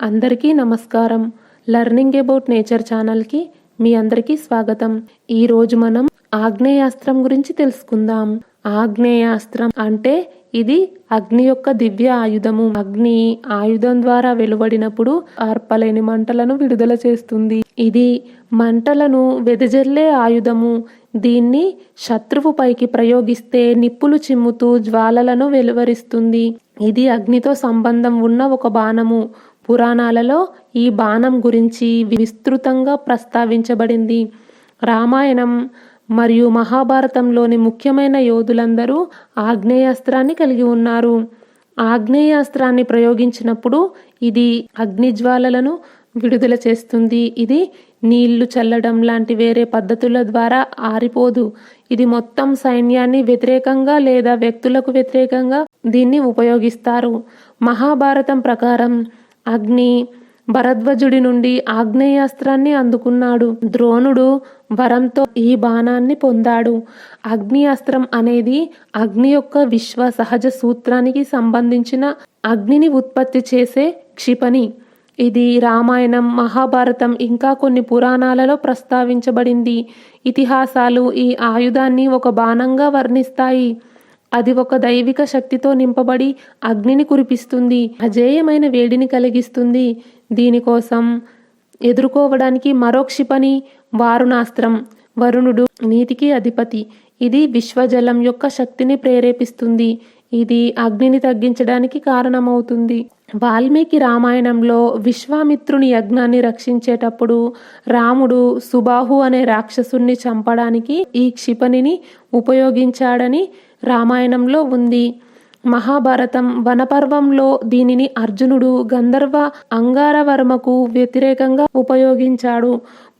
అందరికీ నమస్కారం. Learning about nature ఛానల్కి మీ అందరికీ స్వాగతం. ఈరోజు మనం ఆగ్నేయాస్త్రం గురించి తెలుసుకుందాం. ఆగ్నేయాస్త్రం అంటే ఇది అగ్ని యొక్క దివ్య ఆయుధము. అగ్ని ఆయుధం ద్వారా వెలువడినప్పుడు ఆర్పలేని మంటలను విడుదల చేస్తుంది. ఇది మంటలను వెదజల్లే ఆయుధము. దీన్ని శత్రువు పైకి ప్రయోగిస్తే నిప్పులు చిమ్ముతూ జ్వాలలను వెలువరిస్తుంది. ఇది అగ్నితో సంబంధం ఉన్న ఒక బాణము. పురాణాలలో ఈ బాణం గురించి విస్తృతంగా ప్రస్తావించబడింది. రామాయణం మరియు మహాభారతంలోని ముఖ్యమైన యోధులందరూ ఆగ్నేయాస్త్రాన్ని కలిగి ఉన్నారు. ఆగ్నేయాస్త్రాన్ని ప్రయోగించినప్పుడు ఇది అగ్నిజ్వాలలను విడుదల చేస్తుంది. ఇది నీళ్ళు చల్లడం లాంటి వేరే పద్ధతుల ద్వారా ఆరిపోదు. ఇది మొత్తం సైన్యాన్ని వ్యతిరేకంగా లేదా వ్యక్తులకు వ్యతిరేకంగా దీన్ని ఉపయోగిస్తారు. మహాభారతం ప్రకారం అగ్ని భరద్వజుడి నుండి ఆగ్నేయాస్త్రాన్ని అందుకున్నాడు. ద్రోణుడు వరంతో ఈ బాణాన్ని పొందాడు. అగ్ని అస్త్రం అనేది అగ్ని యొక్క విశ్వ సహజ సూత్రానికి సంబంధించిన అగ్నిని ఉత్పత్తి చేసే క్షిపణి. ఇది రామాయణం మహాభారతం ఇంకా కొన్ని పురాణాలలో ప్రస్తావించబడింది. ఇతిహాసాలు ఈ ఆయుధాన్ని ఒక బాణంగా వర్ణిస్తాయి. అది ఒక దైవిక శక్తితో నింపబడి అగ్నిని కురిపిస్తుంది అజేయమైన వేడిని కలిగిస్తుంది. దీనికోసం ఎదుర్కోవడానికి మరో క్షిపణి వారుణాస్త్రం. వరుణుడు నీతికి అధిపతి. ఇది విశ్వజలం యొక్క శక్తిని ప్రేరేపిస్తుంది. ఇది అగ్నిని తగ్గించడానికి కారణమవుతుంది. వాల్మీకి రామాయణంలో విశ్వామిత్రుని యజ్ఞాన్ని రక్షించేటప్పుడు రాముడు సుబాహు అనే రాక్షసుణ్ణి చంపడానికి ఈ క్షిపణిని ఉపయోగించాడని రామాయణంలో ఉంది. మహాభారతం వనపర్వంలో దీనిని అర్జునుడు గంధర్వ అంగారవర్మకు వ్యతిరేకంగా ఉపయోగించాడు.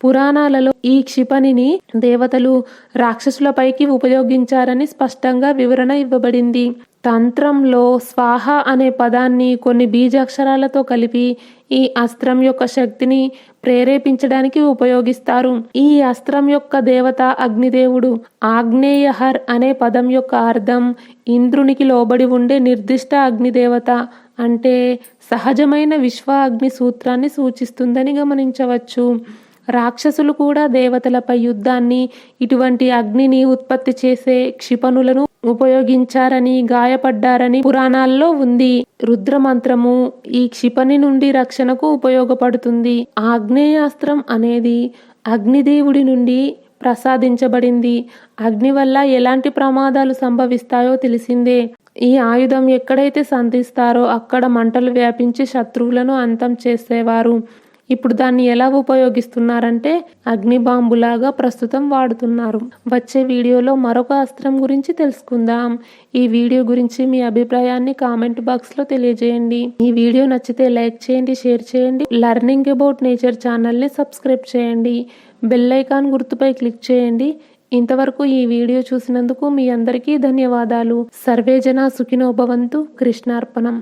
పురాణాలలో ఈ క్షిపణిని దేవతలు రాక్షసులపైకి ఉపయోగించారని స్పష్టంగా వివరణ ఇవ్వబడింది. తంత్రంలో స్వాహ అనే పదాన్ని కొన్ని బీజాక్షరాలతో కలిపి ఈ అస్త్రం యొక్క శక్తిని ప్రేరేపించడానికి ఉపయోగిస్తారు. ఈ అస్త్రం యొక్క దేవత అగ్నిదేవుడు ఆగ్నేయహర్ అనే పదం యొక్క అర్థం ఇంద్రునికి లోబడి ఉండే నిర్దిష్ట అగ్నిదేవత అంటే సహజమైన విశ్వ అగ్ని సూత్రాన్ని సూచిస్తుందని గమనించవచ్చు. రాక్షసులు కూడా దేవతలపై యుద్ధాన్ని ఇటువంటి అగ్నిని ఉత్పత్తి చేసే క్షిపణులను ఉపయోగించారని గాయపడ్డారని పురాణాల్లో ఉంది. రుద్రమంత్రము ఈ క్షిపణి నుండి రక్షణకు ఉపయోగపడుతుంది. ఆగ్నేయాస్త్రం అనేది అగ్నిదేవుడి నుండి ప్రసాదించబడింది. అగ్ని వల్ల ఎలాంటి ప్రమాదాలు సంభవిస్తాయో తెలిసిందే. ఈ ఆయుధం ఎక్కడైతే సంధిస్తారో అక్కడ మంటలు వ్యాపించి శత్రువులను అంతం చేసేవారు. ఇప్పుడు దాన్ని ఎలా ఉపయోగిస్తున్నారంటే అగ్ని బాంబులాగా ప్రస్తుతం వాడుతున్నారు. వచ్చే వీడియోలో మరొక అస్త్రం గురించి తెలుసుకుందాం. ఈ వీడియో గురించి మీ అభిప్రాయాన్ని కామెంట్ బాక్స్లో తెలియజేయండి. ఈ వీడియో నచ్చితే లైక్ చేయండి షేర్ చేయండి లర్నింగ్ అబౌట్ నేచర్ ఛానల్ని సబ్స్క్రైబ్ చేయండి. బెల్ ఐకాన్ గుర్తుపై క్లిక్ చేయండి. ఇంతవరకు ఈ వీడియో చూసినందుకు మీ అందరికీ ధన్యవాదాలు. సర్వేజన సుఖినోభవంతు కృష్ణార్పణం.